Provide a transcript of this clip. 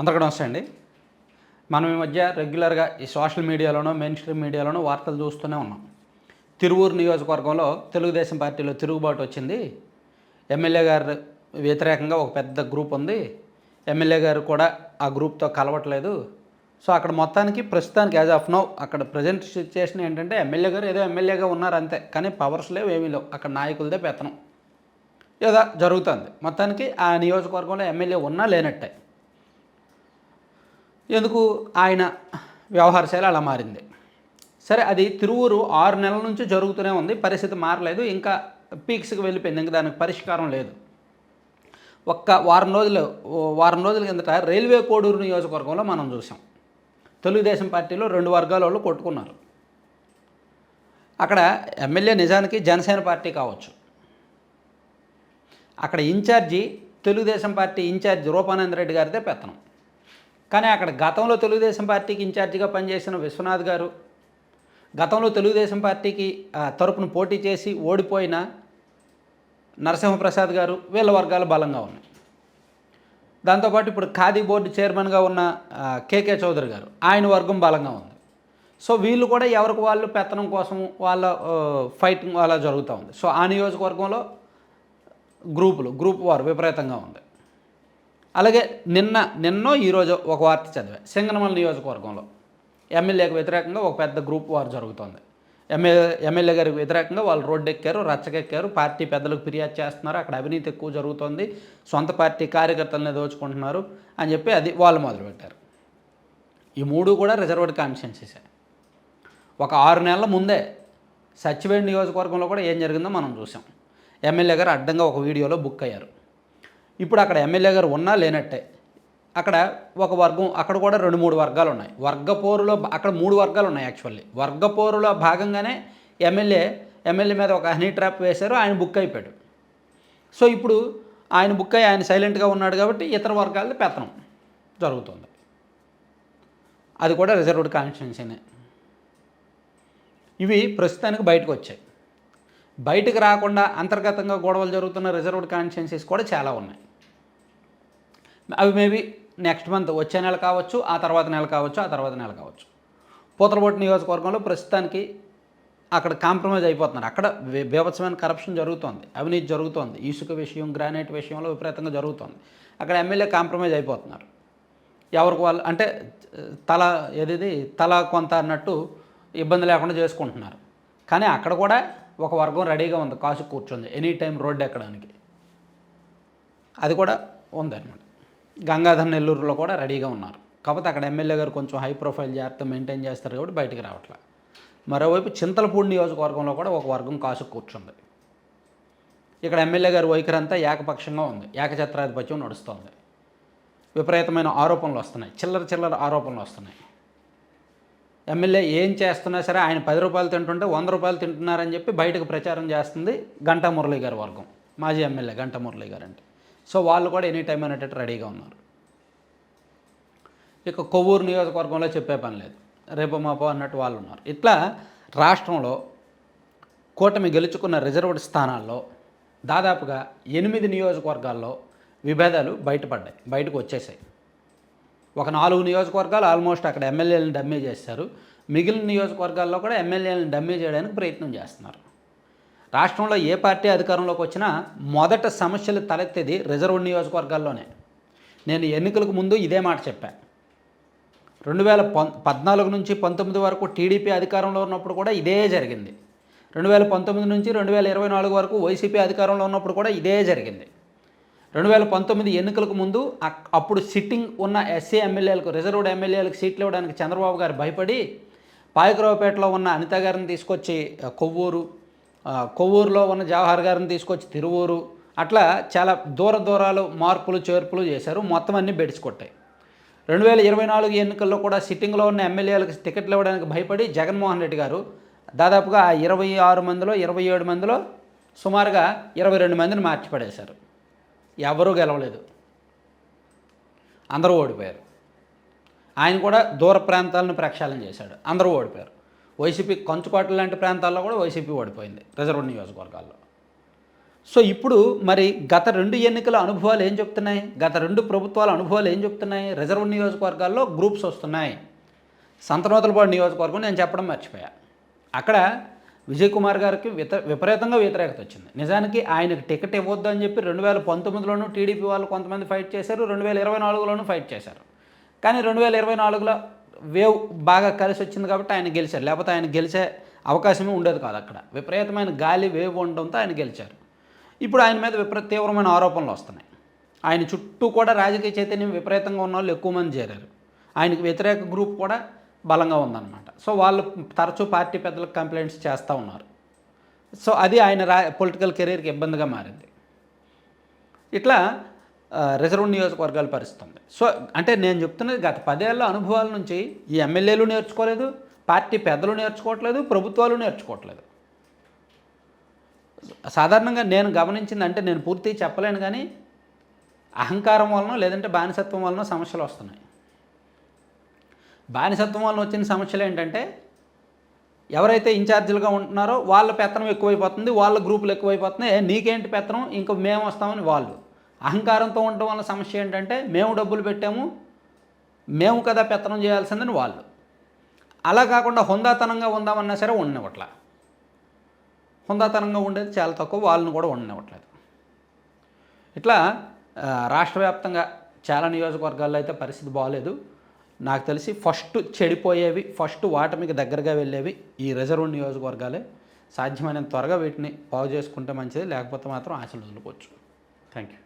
అందరికీ నమస్తే అండి. మనం ఈ మధ్య రెగ్యులర్గా ఈ సోషల్ మీడియాలోనో మెయిన్ స్ట్రీమ్ మీడియాలోనో వార్తలు చూస్తూనే ఉన్నాం. తిరువూరు నియోజకవర్గంలో తెలుగుదేశం పార్టీలో తిరుగుబాటు వచ్చింది. ఎమ్మెల్యే గారు వ్యతిరేకంగా ఒక పెద్ద గ్రూప్ ఉంది. ఎమ్మెల్యే గారు కూడా ఆ గ్రూప్తో కలవట్లేదు. సో అక్కడ మొత్తానికి ప్రస్తుతానికి యాజ్ ఆఫ్ నౌ అక్కడ ప్రజెంట్ సిచ్యుయేషన్ ఏంటంటే ఎమ్మెల్యే గారు ఏదో ఎమ్మెల్యేగా ఉన్నారు అంతే. కానీ పవర్స్ లేవు ఏమీ లేవు. అక్కడ నాయకులదే పెత్తనం. ఏదో జరుగుతుంది. మొత్తానికి ఆ నియోజకవర్గంలో ఎమ్మెల్యే ఉన్నా లేనట్టే. ఎందుకు ఆయన వ్యవహార శైలి అలా మారింది? సరే అది తిరువురు ఆరు నెలల నుంచి జరుగుతూనే ఉంది. పరిస్థితి మారలేదు. ఇంకా పీక్స్కి వెళ్ళిపోయింది. ఇంకా దానికి పరిష్కారం లేదు. ఒక్క వారం రోజులు వారం రోజుల కిందట రైల్వే కోడూరు నియోజకవర్గంలో మనం చూసాం. తెలుగుదేశం పార్టీలో రెండు వర్గాల వాళ్ళు కొట్టుకున్నారు. అక్కడ ఎమ్మెల్యే నిజానికి జనసేన పార్టీ కావచ్చు. అక్కడ incharge Telugu Desam party incharge Rupananda Reddy గారిదే పెత్తనం. కానీ అక్కడ గతంలో తెలుగుదేశం పార్టీకి ఇన్ఛార్జిగా పనిచేసిన విశ్వనాథ్ గారు గతంలో తెలుగుదేశం పార్టీకి తరపున పోటీ చేసి ఓడిపోయిన నరసింహప్రసాద్ గారు వీళ్ళ వర్గాలు బలంగా ఉన్నాయి. దాంతోపాటు ఇప్పుడు ఖాదీ బోర్డు చైర్మన్గా ఉన్న కేకే చౌదరి గారు ఆయన వర్గం బలంగా ఉంది. సో వీళ్ళు కూడా ఎవరికి వాళ్ళు పెత్తనం కోసం వాళ్ళ ఫైటింగ్ అలా జరుగుతూ ఉంది. సో ఆ నియోజకవర్గంలో గ్రూపులు గ్రూప్ వారు విపరీతంగా ఉంది. అలాగే నిన్న నిన్నో ఈరోజు ఒక వార్త చదివా. సింగనమల నియోజకవర్గంలో ఎమ్మెల్యేకి వ్యతిరేకంగా ఒక పెద్ద గ్రూప్ వారు జరుగుతోంది. ఎమ్మెల్యే ఎమ్మెల్యే గారికి వ్యతిరేకంగా వాళ్ళు రోడ్డు ఎక్కారు రచ్చకెక్కారు పార్టీ పెద్దలకు ఫిర్యాదు చేస్తున్నారు అక్కడ అవినీతి ఎక్కువ జరుగుతుంది సొంత పార్టీ కార్యకర్తలనే దోచుకుంటున్నారు అని చెప్పి అది వాళ్ళు మొదలుపెట్టారు. ఈ మూడు కూడా రిజర్వ్డ్ కాన్స్టిట్యున్సీసే. ఒక ఆరు నెలల ముందే సచివేడ్ నియోజకవర్గంలో కూడా ఏం జరిగిందో మనం చూసాం. ఎమ్మెల్యే గారు అడ్డంగా ఒక వీడియోలో బుక్ అయ్యారు. ఇప్పుడు అక్కడ ఎమ్మెల్యే గారు ఉన్నా లేనట్టే. అక్కడ ఒక వర్గం అక్కడ కూడా రెండు మూడు వర్గాలు ఉన్నాయి. వర్గపోరులో అక్కడ మూడు వర్గాలు ఉన్నాయి యాక్చువల్లీ వర్గపోరులో భాగంగానే ఎమ్మెల్యే ఎమ్మెల్యే మీద ఒక హనీ ట్రాప్ వేశారు ఆయన బుక్ అయిపోయాడు. సో ఇప్పుడు ఆయన బుక్ అయ్యి ఆయన సైలెంట్గా ఉన్నాడు కాబట్టి ఇతర వర్గాలది పెత్తనం జరుగుతుంది. అది కూడా రిజర్వ్డ్ కాన్స్టిట్యున్సీనే. ఇవి ప్రస్తుతానికి బయటకు వచ్చాయి. బయటకు రాకుండా అంతర్గతంగా గొడవలు జరుగుతున్న రిజర్వ్డ్ కాన్స్టిట్యున్సీస్ కూడా చాలా ఉన్నాయి. అవి మేబీ నెక్స్ట్ మంత్ వచ్చే నెల కావచ్చు ఆ తర్వాత నెల కావచ్చు ఆ తర్వాత నెల కావచ్చు. పూతలపొట్టు నియోజకవర్గంలో ప్రస్తుతానికి అక్కడ కాంప్రమైజ్ అయిపోతున్నారు. అక్కడ బీభత్సమైన కరప్షన్ జరుగుతోంది. అవినీతి జరుగుతోంది. ఇసుక విషయం గ్రానైట్ విషయంలో విపరీతంగా జరుగుతోంది. అక్కడ ఎమ్మెల్యే కాంప్రమైజ్ అయిపోతున్నారు. ఎవరికి వాళ్ళు అంటే తల ఏది తల కొంత అన్నట్టు ఇబ్బంది లేకుండా చేసుకుంటున్నారు. కానీ అక్కడ కూడా ఒక వర్గం రెడీగా ఉంది. కాసు కూర్చుంది. ఎనీ టైం రోడ్డు ఎక్కడానికి. అది కూడా ఉందన్నమాట. గంగాధర్ నెల్లూరులో కూడా రెడీగా ఉన్నారు. కాకపోతే అక్కడ ఎమ్మెల్యే గారు కొంచెం హై ప్రొఫైల్ జాగ్రత్త మెయింటైన్ చేస్తారు కాబట్టి బయటికి రావట్లే. మరోవైపు చింతలపూడి నియోజకవర్గంలో కూడా ఒక వర్గం కాసు కూర్చుంది. ఇక్కడ ఎమ్మెల్యే గారి వైఖరి అంతా ఏకపక్షంగా ఉంది. ఏకఛత్రాధిపత్యం నడుస్తోంది. విపరీతమైన ఆరోపణలు వస్తున్నాయి. చిల్లర చిల్లర ఆరోపణలు వస్తున్నాయి. ఎమ్మెల్యే ఏం చేస్తున్నా సరే ఆయన పది రూపాయలు తింటుంటే వంద రూపాయలు తింటున్నారని చెప్పి బయటకు ప్రచారం చేస్తుంది గంటా మురళి గారి వర్గం. మాజీ ఎమ్మెల్యే గంటా మురళి గారు అంటే సో వాళ్ళు కూడా ఎనీ టైం అనేటట్టు రెడీగా ఉన్నారు. ఇక కొవ్వూరు నియోజకవర్గంలో చెప్పే పని లేదు. రేపు మాపో అన్నట్టు వాళ్ళు ఉన్నారు. ఇట్లా రాష్ట్రంలో కూటమి గెలుచుకున్న రిజర్వ్డ్ స్థానాల్లో దాదాపుగా ఎనిమిది నియోజకవర్గాల్లో విభేదాలు బయటపడ్డాయి బయటకు వచ్చేసాయి. ఒక నాలుగు నియోజకవర్గాలు ఆల్మోస్ట్ అక్కడ ఎమ్మెల్యేలను డమ్మీ చేస్తారు. మిగిలిన నియోజకవర్గాల్లో కూడా ఎమ్మెల్యేలను డమ్మీ చేయడానికి ప్రయత్నం చేస్తున్నారు. రాష్ట్రంలో ఏ పార్టీ అధికారంలోకి వచ్చినా మొదట సమస్యలు తలెత్తేది రిజర్వ్ నియోజకవర్గాల్లోనే. నేను ఎన్నికలకు ముందు ఇదే మాట చెప్పాను రెండు వేల పం పద్నాలుగు నుంచి పంతొమ్మిది వరకు టీడీపీ అధికారంలో ఉన్నప్పుడు కూడా ఇదే జరిగింది. రెండు వేల పంతొమ్మిది నుంచి రెండు వేల ఇరవై నాలుగు వరకు వైసీపీ అధికారంలో ఉన్నప్పుడు కూడా ఇదే జరిగింది. రెండు వేల పంతొమ్మిది ఎన్నికలకు ముందు అప్పుడు సిట్టింగ్ ఉన్న ఎస్సీ ఎమ్మెల్యేలకు రిజర్వ్డ్ ఎమ్మెల్యేలకు సీట్లు ఇవ్వడానికి చంద్రబాబు గారు భయపడి పాయకరావుపేటలో ఉన్న అనిత గారిని తీసుకొచ్చి కొవ్వూరు కొవ్వూరులో ఉన్న జవహర్ గారిని తీసుకొచ్చి తిరువూరు అట్లా చాలా దూర దూరాలు మార్పులు చేర్పులు చేశారు. మొత్తం అన్నీ బెడిచికొట్టాయి రెండు వేల ఇరవై నాలుగు ఎన్నికల్లో కూడా సిట్టింగ్లో ఉన్న ఎమ్మెల్యేలకు టికెట్లు ఇవ్వడానికి భయపడి జగన్మోహన్ రెడ్డి గారు దాదాపుగా ఆ ఇరవై ఆరు మందిలో ఇరవై ఏడు మందిలో సుమారుగా ఇరవై రెండు మందిని మార్చిపడేశారు. ఎవరూ గెలవలేదు. అందరూ ఓడిపోయారు. ఆయన కూడా దూర ప్రాంతాలను ప్రక్షాళన చేశాడు. అందరూ ఓడిపోయారు. వైసీపీ కంచుకోట లాంటి ప్రాంతాల్లో కూడా వైసీపీ ఓడిపోయింది రిజర్వ్ నియోజకవర్గాల్లో. సో ఇప్పుడు మరి గత రెండు ఎన్నికల అనుభవాలు ఏం చెప్తున్నాయి? గత రెండు ప్రభుత్వాల అనుభవాలు ఏం చెప్తున్నాయి? రిజర్వ్ నియోజకవర్గాల్లో గ్రూప్స్ వస్తున్నాయి. సంతనోతలపాడు నియోజకవర్గం నేను చెప్పడం మర్చిపోయా. అక్కడ విజయ్ కుమార్ గారికి విత విపరీతంగా వ్యతిరేకత వచ్చింది. నిజానికి ఆయనకు టికెట్ ఇవ్వద్దు అని చెప్పి రెండు వేల పంతొమ్మిదిలోనూ టీడీపీ వాళ్ళు కొంతమంది ఫైట్ చేశారు రెండు వేల ఇరవై నాలుగులోనూ ఫైట్ చేశారు. కానీ రెండు వేల ఇరవై నాలుగులో వేవ్ బాగా కలిసి వచ్చింది కాబట్టి ఆయన గెలిచారు. లేకపోతే ఆయన గెలిచే అవకాశమే ఉండేది కాదు అక్కడ. విపరీతమైన గాలి వేవ్ ఉండడంతో ఆయన గెలిచారు. ఇప్పుడు ఆయన మీద విపరీత తీవ్రమైన ఆరోపణలు వస్తున్నాయి. ఆయన చుట్టూ కూడా రాజకీయ చైతన్యం విపరీతంగా ఉన్న వాళ్ళు ఎక్కువ మంది చేరారు. ఆయనకు వ్యతిరేక గ్రూప్ కూడా బలంగా ఉందన్నమాట. సో వాళ్ళు తరచూ పార్టీ పెద్దలకు కంప్లైంట్స్ చేస్తూ ఉన్నారు. సో అది ఆయన రా పొలిటికల్ కెరీర్కి ఇబ్బందిగా మారింది. ఇట్లా రిజర్వ్ నియోజకవర్గాలు పరిస్తుంది సో అంటే నేను చెప్తున్నది గత పదేళ్ళ అనుభవాల నుంచి ఈ ఎమ్మెల్యేలు నేర్చుకోలేదు పార్టీ పెద్దలు నేర్చుకోవట్లేదు ప్రభుత్వాలు నేర్చుకోవట్లేదు. సాధారణంగా నేను గమనించింది అంటే నేను పూర్తిగా చెప్పలేను కానీ అహంకారం వలన లేదంటే బానిసత్వం వలన సమస్యలు వస్తున్నాయి. బానిసత్వం వలన వచ్చిన సమస్యలు ఏంటంటే ఎవరైతే ఇన్ఛార్జీలుగా ఉంటున్నారో వాళ్ళ పెత్తనం ఎక్కువైపోతుంది వాళ్ళ గ్రూపులు ఎక్కువైపోతున్నాయి నీకేంటి పెత్తనం? ఇంకా మేము వస్తామని వాళ్ళు. అహంకారంతో ఉండటం వల్ల సమస్య ఏంటంటే మేము డబ్బులు పెట్టాము మేము కదా పెత్తనం చేయాల్సిందని వాళ్ళు. అలా కాకుండా హుందాతనంగా ఉందామన్నా సరే ఉండనివ్వట్ల. హుందాతనంగా ఉండేది చాలా తక్కువ వాళ్ళని కూడా ఉండనివ్వట్లేదు. ఇట్లా రాష్ట్ర వ్యాప్తంగా చాలా నియోజకవర్గాల్లో అయితే పరిస్థితి బాగాలేదు నాకు తెలిసి ఫస్ట్ చెడిపోయేవి ఫస్ట్ వాటమికి దగ్గరగా వెళ్ళేవి ఈ రిజర్వ్ నియోజకవర్గాలే. సాధ్యమైనంత త్వరగా వీటిని బాగు చేసుకుంటే మంచిది లేకపోతే మాత్రం ఆశలు వదులుకోవచ్చు. Thank you